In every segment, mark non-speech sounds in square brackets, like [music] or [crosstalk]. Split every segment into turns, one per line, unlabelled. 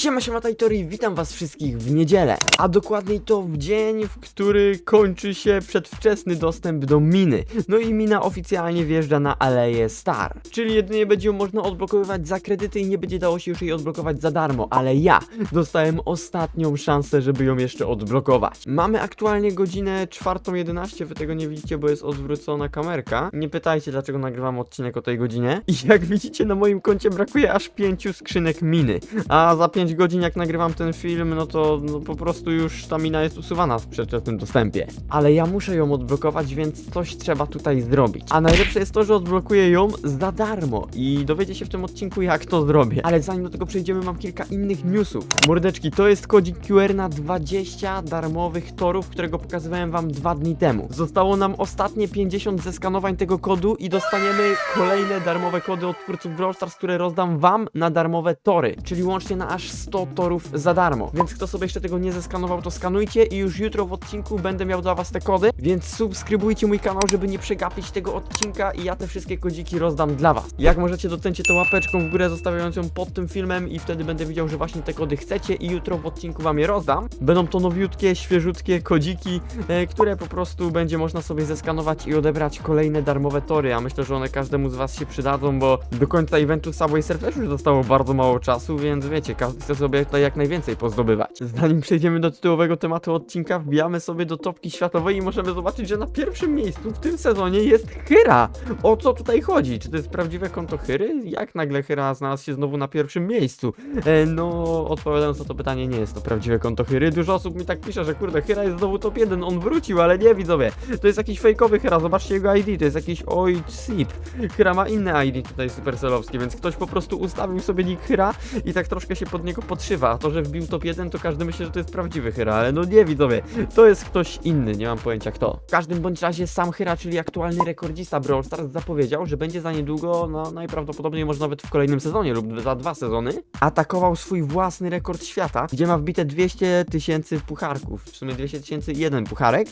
Siema, siema Tajtori, witam was wszystkich w niedzielę, a dokładniej to w dzień, w który kończy się przedwczesny dostęp do miny. No i mina oficjalnie wjeżdża na Aleję Star, czyli jedynie będzie ją można odblokowywać za kredyty i nie będzie dało się już jej odblokować za darmo, ale ja dostałem ostatnią szansę, żeby ją jeszcze odblokować. Mamy aktualnie godzinę 4.11, wy tego nie widzicie, bo jest odwrócona kamerka. Nie pytajcie, dlaczego nagrywam odcinek o tej godzinie. I jak widzicie, na moim koncie brakuje aż 5 skrzynek miny. A za 5 godzin jak nagrywam ten film, no to no, po prostu już ta mina jest usuwana w przedwczesnym dostępie. Ale ja muszę ją odblokować, więc coś trzeba tutaj zrobić. A najlepsze jest to, że odblokuję ją za darmo i dowiecie się w tym odcinku jak to zrobię. Ale zanim do tego przejdziemy, mam kilka innych newsów. Mordeczki, to jest kodzik QR na 20 darmowych torów, którego pokazywałem wam dwa dni temu. Zostało nam ostatnie 50 zeskanowań tego kodu i dostaniemy kolejne darmowe kody od twórców Brawl Stars, które rozdam wam na darmowe tory, czyli łącznie na aż 100 torów za darmo. Więc kto sobie jeszcze tego nie zeskanował, to skanujcie i już jutro w odcinku będę miał dla was te kody, więc subskrybujcie mój kanał, żeby nie przegapić tego odcinka i ja te wszystkie kodziki rozdam dla was. Jak możecie, docencie to łapeczką w górę, zostawiając ją pod tym filmem i wtedy będę wiedział, że właśnie te kody chcecie i jutro w odcinku wam je rozdam. Będą to nowiutkie, świeżutkie kodziki, e, które po prostu będzie można sobie zeskanować i odebrać kolejne darmowe tory. A myślę, że one każdemu z was się przydadzą, bo do końca eventu Subway Surf też już zostało bardzo mało czasu, więc wiecie, każdy chce sobie tutaj jak najwięcej pozdobywać. Zanim przejdziemy do tytułowego tematu odcinka, wbijamy sobie do topki światowej i możemy zobaczyć, że na pierwszym miejscu w tym sezonie jest Hyra. O co tutaj chodzi? Czy to jest prawdziwe konto Hyry? Jak nagle Hyra znalazł się znowu na pierwszym miejscu? E, no, odpowiadając na to pytanie, nie jest to prawdziwe konto Hyry. Dużo osób mi tak pisze, że kurde, Hyra jest znowu top 1, on wrócił, ale nie widzowie. To jest jakiś fejkowy Hyra, zobaczcie jego ID, to jest jakiś Oitsip. Hyra ma inne ID tutaj supercelowskie, więc ktoś po prostu ustawił sobie nick Hyra i tak troszkę się pod niego podszywa. A to, że wbił top 1, to każdy myśli, że to jest prawdziwy Hyra, ale no nie widzowie, to jest ktoś inny, nie mam pojęcia kto. W każdym bądź razie sam Hyra, czyli aktualny rekordzista Brawl Stars zapowiedział, że będzie za niedługo, no najprawdopodobniej może nawet w kolejnym sezonie lub za dwa sezony, atakował swój własny rekord świata, gdzie ma wbite 200 tysięcy pucharków, w sumie 200 tysięcy jeden pucharek,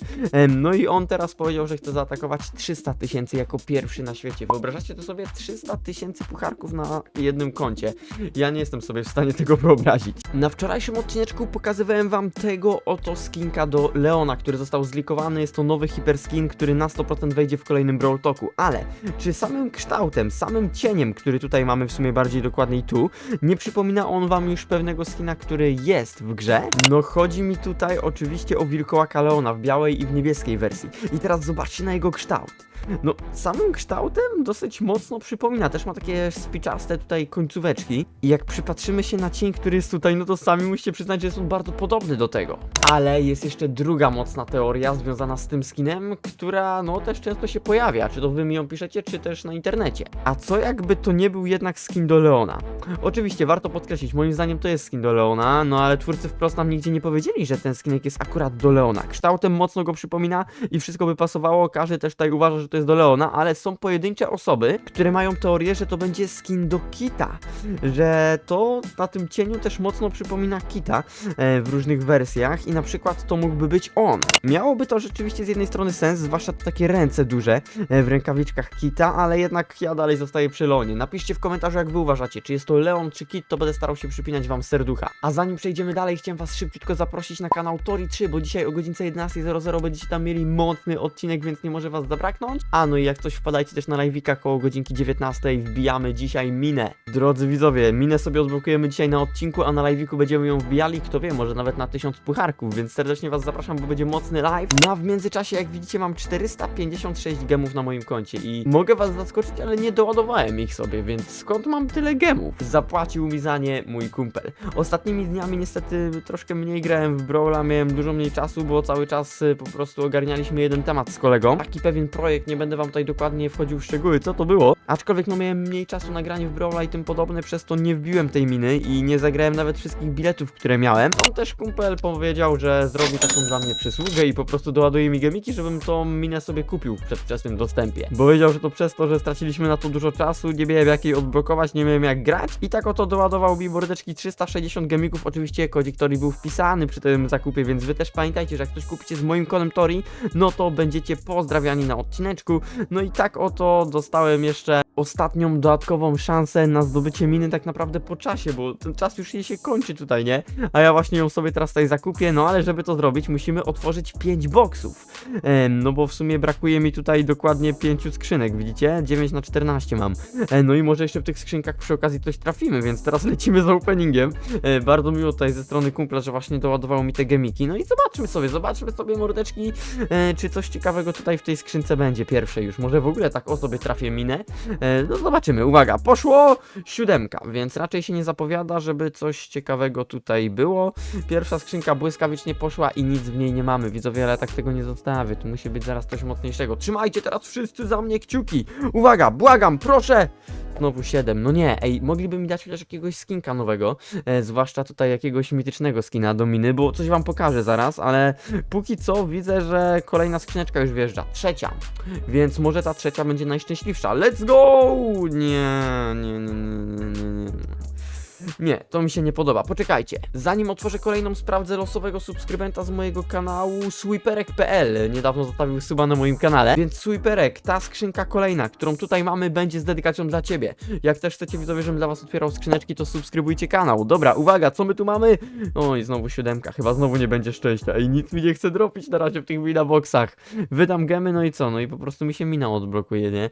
no i on teraz powiedział, że chce zaatakować 300 tysięcy jako pierwszy na świecie. Wyobrażacie to sobie 300 tysięcy pucharków na jednym koncie? Ja nie jestem sobie w stanie tego wyobrazić. Na wczorajszym odcineczku pokazywałem wam tego oto skinka do Leona, który został zlikowany. Jest to nowy hiperskin, który na 100% wejdzie w kolejnym Brawl Talku. Ale czy samym kształtem, samym cieniem, który tutaj mamy w sumie bardziej dokładniej tu, nie przypomina on wam już pewnego skina, który jest w grze? No chodzi mi tutaj oczywiście o wilkołaka Leona w białej i w niebieskiej wersji. I teraz zobaczcie na jego kształt. No, samym kształtem dosyć mocno przypomina. Też ma takie spiczaste tutaj końcóweczki. I jak przypatrzymy się na cień, który jest tutaj, no to sami musicie przyznać, że jest on bardzo podobny do tego. Ale jest jeszcze druga mocna teoria związana z tym skinem, która no też często się pojawia. Czy to wy mi ją piszecie, czy też na internecie. A co jakby to nie był jednak skin do Leona? Oczywiście, warto podkreślić, moim zdaniem to jest skin do Leona, no ale twórcy wprost nam nigdzie nie powiedzieli, że ten skinek jest akurat do Leona. Kształtem mocno go przypomina i wszystko by pasowało, każdy też tutaj uważa, że to jest do Leona, ale są pojedyncze osoby, które mają teorię, że to będzie skin do Kita, że to na tym cieniu też mocno przypomina Kita e, w różnych wersjach i na przykład to mógłby być on. Miałoby to rzeczywiście z jednej strony sens, zwłaszcza takie ręce duże e, w rękawiczkach Kita, ale jednak ja dalej zostaję przy Leonie. Napiszcie w komentarzu, jak wy uważacie, czy jest to Leon czy Kit, to będę starał się przypinać wam serducha. A zanim przejdziemy dalej, chciałem was szybciutko zaprosić na kanał Tori 3, bo dzisiaj o godzince 11.00 będziecie tam mieli mocny odcinek, więc nie może was zabraknąć. A no i jak coś wpadajcie też na live'ika koło godzinki 19.00, wbijamy dzisiaj minę. Drodzy widzowie, minę sobie odblokujemy dzisiaj na odcinku, a na live'iku będziemy ją wbijali, kto wie, może nawet na 1000 pucharków, więc serdecznie was zapraszam, bo będzie mocny live. No a w międzyczasie, jak widzicie, mam 456 gemów na moim koncie i mogę was zaskoczyć, ale nie doładowałem ich sobie, więc skąd mam tyle gemów? Zapłacił mi za nie mój kumpel. Ostatnimi dniami niestety troszkę mniej grałem w Brawla, miałem dużo mniej czasu, bo cały czas y, po prostu ogarnialiśmy jeden temat z kolegą. Taki pewien projekt, nie będę wam tutaj dokładnie wchodził w szczegóły, co to było. Aczkolwiek no miałem mniej czasu na granie w Brawla i tym podobne, przez to nie wbiłem tej miny i nie zagrałem nawet wszystkich biletów, które miałem. On też kumpel powiedział, że zrobi taką dla mnie przysługę i po prostu doładuje mi gemiki, żebym tą minę sobie kupił w przedwczesnym dostępie. Bo wiedział, że to przez to, że straciliśmy na to dużo czasu, nie miałem jak jej odblokować, nie miałem jak grać i tak oto doładował mi mordeczki 360 gemików. Oczywiście kodzik Tori był wpisany przy tym zakupie, więc wy też pamiętajcie, że jak coś kupicie z moim kodem Tori, no to będziecie pozdrawiani na odcineczku. No i tak oto dostałem jeszcze ostatnią dodatkową szansę na zdobycie miny tak naprawdę po czasie, bo ten czas już jej się kończy tutaj, nie? A ja właśnie ją sobie teraz tutaj zakupię, no ale żeby to zrobić, musimy otworzyć 5 boksów. Em, no bo w sumie brakuje mi tutaj dokładnie 5 skrzynek, widzicie? 9 na 14 mam. E, no i może jeszcze w tych skrzynkach przy okazji coś trafimy, więc teraz lecimy za openingiem. E, bardzo miło tutaj ze strony kumpla, że właśnie doładowało mi te gemiki. No i zobaczmy sobie, zobaczmy sobie mordeczki, e, czy coś ciekawego tutaj w tej skrzynce będzie pierwsze już. Może w ogóle tak o sobie trafię minę. E, no zobaczymy, uwaga, poszło siódemka, więc raczej się nie zapowiada, żeby coś ciekawego tutaj było. Pierwsza skrzynka błyskawicznie poszła i nic w niej nie mamy, widzowie, ale tak tego nie zostawię, tu musi być zaraz coś mocniejszego. Trzymajcie teraz wszyscy za mnie kciuki. Uwaga, błagam, proszę! Znowu 7, no nie, ej, mogliby mi dać chociaż jakiegoś skinka nowego, e, zwłaszcza tutaj jakiegoś mitycznego skina do miny, bo coś wam pokażę zaraz, ale póki co widzę, że kolejna skrzyneczka już wjeżdża, trzecia, więc może ta trzecia będzie najszczęśliwsza. Let's go! Nie, nie, nie, nie, nie, nie, nie. Nie, to mi się nie podoba. Poczekajcie. Zanim otworzę kolejną, sprawdzę losowego subskrybenta z mojego kanału sweeperek.pl. Niedawno zostawił suba na moim kanale. Więc Sweeperek, ta skrzynka kolejna, którą tutaj mamy, będzie z dedykacją dla ciebie. Jak też chcecie widzowie, żebym dla was otwierał skrzyneczki, to subskrybujcie kanał. Dobra, uwaga, co my tu mamy? Oj, znowu siódemka. Chyba znowu nie będzie szczęścia. Ej, nic mi nie chce dropić na razie w tych mina boxach. Wydam gemy, no i co? No i po prostu mi się mina odblokuje, nie?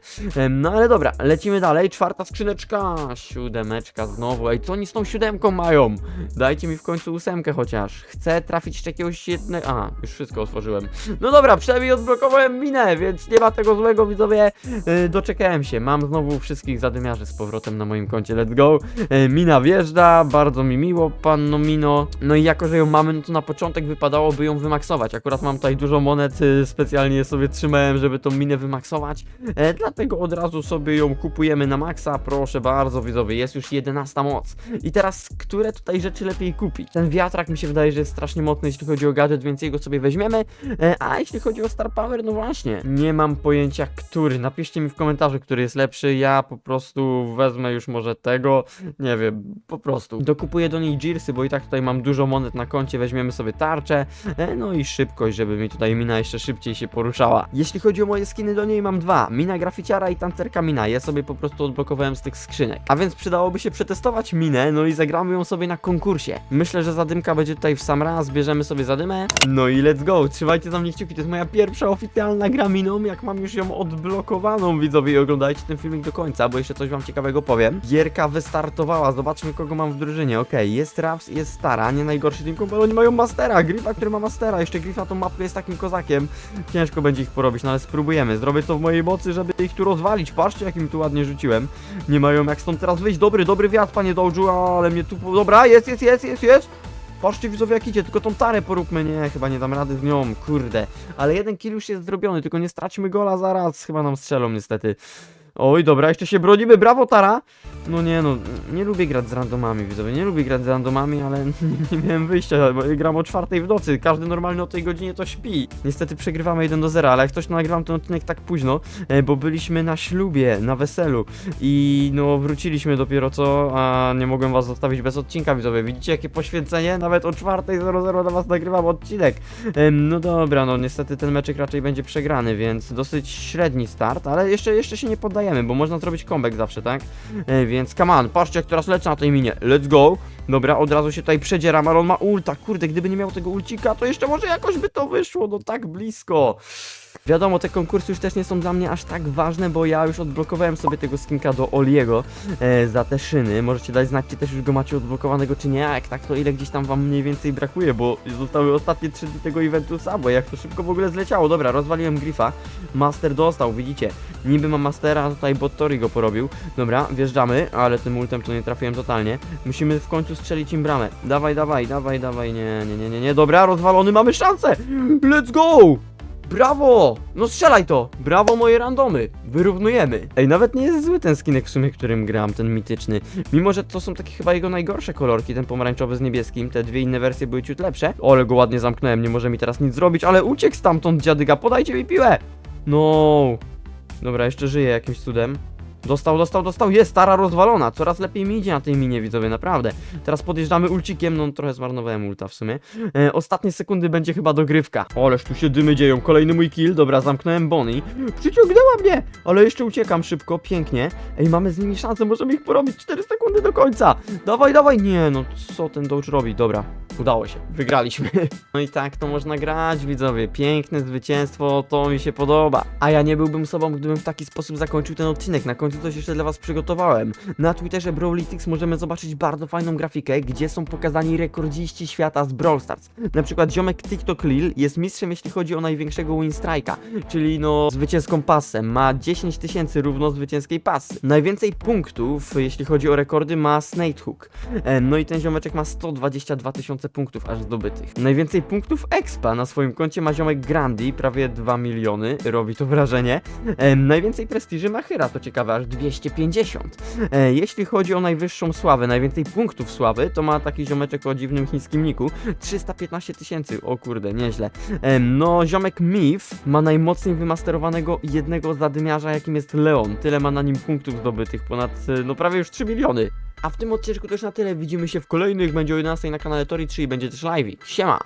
No ale dobra, lecimy dalej. Czwarta skrzyneczka. Siódemeczka znowu. Ej, co oni z tą siódemką mają? Dajcie mi w końcu ósemkę chociaż. Chcę trafić jeszcze jakiegoś jednego. A, już wszystko otworzyłem. No dobra, przynajmniej odblokowałem minę, więc nie ma tego złego, widzowie. Yy, doczekałem się. Mam znowu wszystkich zadymiarzy z powrotem na moim koncie. Let's go. Yy, mina wjeżdża, bardzo mi miło, panno Mino. No i jako, że ją mamy, no to na początek wypadałoby ją wymaksować. Akurat mam tutaj dużo monet, yy, specjalnie sobie trzymałem, żeby tą minę wymaksować. E, dlatego od razu sobie ją kupujemy na maksa. Proszę bardzo, widzowie, jest już 11 moc. I teraz, które tutaj rzeczy lepiej kupić? Ten wiatrak mi się wydaje, że jest strasznie mocny, jeśli chodzi o gadżet, więc jego sobie weźmiemy. E, a jeśli chodzi o Star Power, no właśnie, nie mam pojęcia, który. Napiszcie mi w komentarzu, który jest lepszy. Ja po prostu wezmę już może tego. Nie wiem, po prostu. Dokupuję do niej Gearsy, bo i tak tutaj mam dużo monet na koncie. Weźmiemy sobie tarczę. E, no i szybkość, żeby mi tutaj mina jeszcze szybciej się poruszała. Jeśli chodzi o moje skiny, do niej mam dwa. Mina graficiara i tancerka mina. Je sobie po prostu odblokowałem z tych skrzynek. A więc przydałoby się przetestować minę, no i zagramy ją sobie na konkursie. Myślę, że zadymka będzie tutaj w sam raz. Bierzemy sobie zadymę. No i let's go. Trzymajcie za mnie kciuki. To jest moja pierwsza oficjalna gra miną, jak mam już ją odblokowaną, widzowie. I oglądajcie ten filmik do końca, bo jeszcze coś wam ciekawego powiem. Gierka wystartowała. Zobaczmy, kogo mam w drużynie. Okej, jest Raps, jest Stara. Nie najgorszy team, bo oni mają Mastera. Grifa, który ma Mastera. Jeszcze Grif na tą mapkę jest takim kozakiem. Ciężko będzie ich porobić, no ale spróbujemy. Zrobię to w mojej mocy, żeby ich tu rozwalić. Patrzcie, jak im tu ładnie rzuciłem. Nie mają jak stąd teraz wyjść. Dobry, dobry wiatr, panie Ale mnie tu... Dobra, jest, jest, jest, jest, jest. Patrzcie widzowie jak idzie, tylko tą tarę poróbmy, nie, chyba nie dam rady z nią, kurde. Ale jeden kill już jest zrobiony, tylko nie straćmy gola zaraz, chyba nam strzelą niestety. Oj, dobra, jeszcze się bronimy, brawo Tara! No nie no, nie lubię grać z randomami, widzowie, nie lubię grać z randomami, ale [laughs] nie, miałem wyjścia, bo gram o czwartej w nocy, każdy normalny o tej godzinie to śpi. Niestety przegrywamy 1 do 0, ale jak ktoś nagrywam ten odcinek tak późno, e, bo byliśmy na ślubie, na weselu i no wróciliśmy dopiero co, a nie mogłem was zostawić bez odcinka, widzowie. Widzicie jakie poświęcenie? Nawet o 4.00 dla was nagrywam odcinek. No dobra, no niestety ten meczek raczej będzie przegrany, więc dosyć średni start, ale jeszcze, jeszcze się nie bo można zrobić comeback zawsze, tak? E, więc come on, patrzcie jak teraz lecę na tej minie. Let's go. Dobra, od razu się tutaj przedzieram, ale on ma ulta. Kurde, gdyby nie miał tego ulcika, to jeszcze może jakoś by to wyszło, no tak blisko. Wiadomo, te konkursy już też nie są dla mnie aż tak ważne, bo ja już odblokowałem sobie tego skinka do Oliego e, za te szyny. Możecie dać znać, czy też już go macie odblokowanego, czy nie, a jak tak, to ile gdzieś tam wam mniej więcej brakuje, bo zostały ostatnie 3 dni tego eventu sabo, jak to szybko w ogóle zleciało. Dobra, rozwaliłem Grifa, Master dostał, widzicie, niby ma Mastera, a tutaj Bottori go porobił. Dobra, wjeżdżamy, ale tym ultem to nie trafiłem totalnie. Musimy w końcu strzelić im bramę. Dawaj, dawaj, dawaj, dawaj, nie, nie, nie, nie, nie, dobra, rozwalony, mamy szansę! Let's go! Brawo! No strzelaj to! Brawo moje randomy! Wyrównujemy! Ej, nawet nie jest zły ten skinek w sumie, którym gram, ten mityczny. Mimo, że to są takie chyba jego najgorsze kolorki, ten pomarańczowy z niebieskim, te dwie inne wersje były ciut lepsze. O, ale go ładnie zamknąłem, nie może mi teraz nic zrobić, ale uciekł stamtąd dziadyga, podajcie mi piłę! No. Dobra, jeszcze żyje jakimś cudem. Dostał, dostał, dostał, jest, stara rozwalona, coraz lepiej mi idzie na tej minie, widzowie, naprawdę. Teraz podjeżdżamy ulcikiem, no trochę zmarnowałem ulta w sumie. E, ostatnie sekundy będzie chyba dogrywka. Oleż tu się dymy dzieją, kolejny mój kill, dobra, zamknąłem Bonnie. Przyciągnęła mnie, ale jeszcze uciekam szybko, pięknie. Ej, mamy z nimi szansę, możemy ich porobić 4 sekundy do końca. Dawaj, dawaj, nie, no co ten Doge robi, dobra. Udało się, wygraliśmy. [laughs] No i tak to można grać, widzowie. Piękne zwycięstwo, to mi się podoba. A ja nie byłbym sobą, gdybym w taki sposób zakończył ten odcinek. Na końcu coś jeszcze dla was przygotowałem. Na Twitterze Brawlitics możemy zobaczyć bardzo fajną grafikę, gdzie są pokazani rekordziści świata z Brawl Stars. Na przykład ziomek TikTok Lil jest mistrzem, jeśli chodzi o największego win strike'a, czyli no zwycięską pasę. Ma 10 tysięcy równo zwycięskiej pasy. Najwięcej punktów, jeśli chodzi o rekordy, ma Snake Hook. E, No i ten ziomeczek ma 122 tysiące punktów aż zdobytych. Najwięcej punktów expa na swoim koncie ma ziomek Grandi, prawie 2 miliony, robi to wrażenie. E, Najwięcej prestiży ma Hyra, to ciekawe, aż 250. E, Jeśli chodzi o najwyższą sławę, najwięcej punktów sławy, to ma taki ziomeczek o dziwnym chińskim niku, 315 tysięcy, o kurde, nieźle. E, No, ziomek Mif ma najmocniej wymasterowanego jednego zadymiarza, jakim jest Leon. Tyle ma na nim punktów zdobytych, ponad, e, no prawie już 3 miliony. A w tym odcinku już na tyle. Widzimy się w kolejnych. Będzie o 11 na kanale Tori 3 i będzie też live. Siema!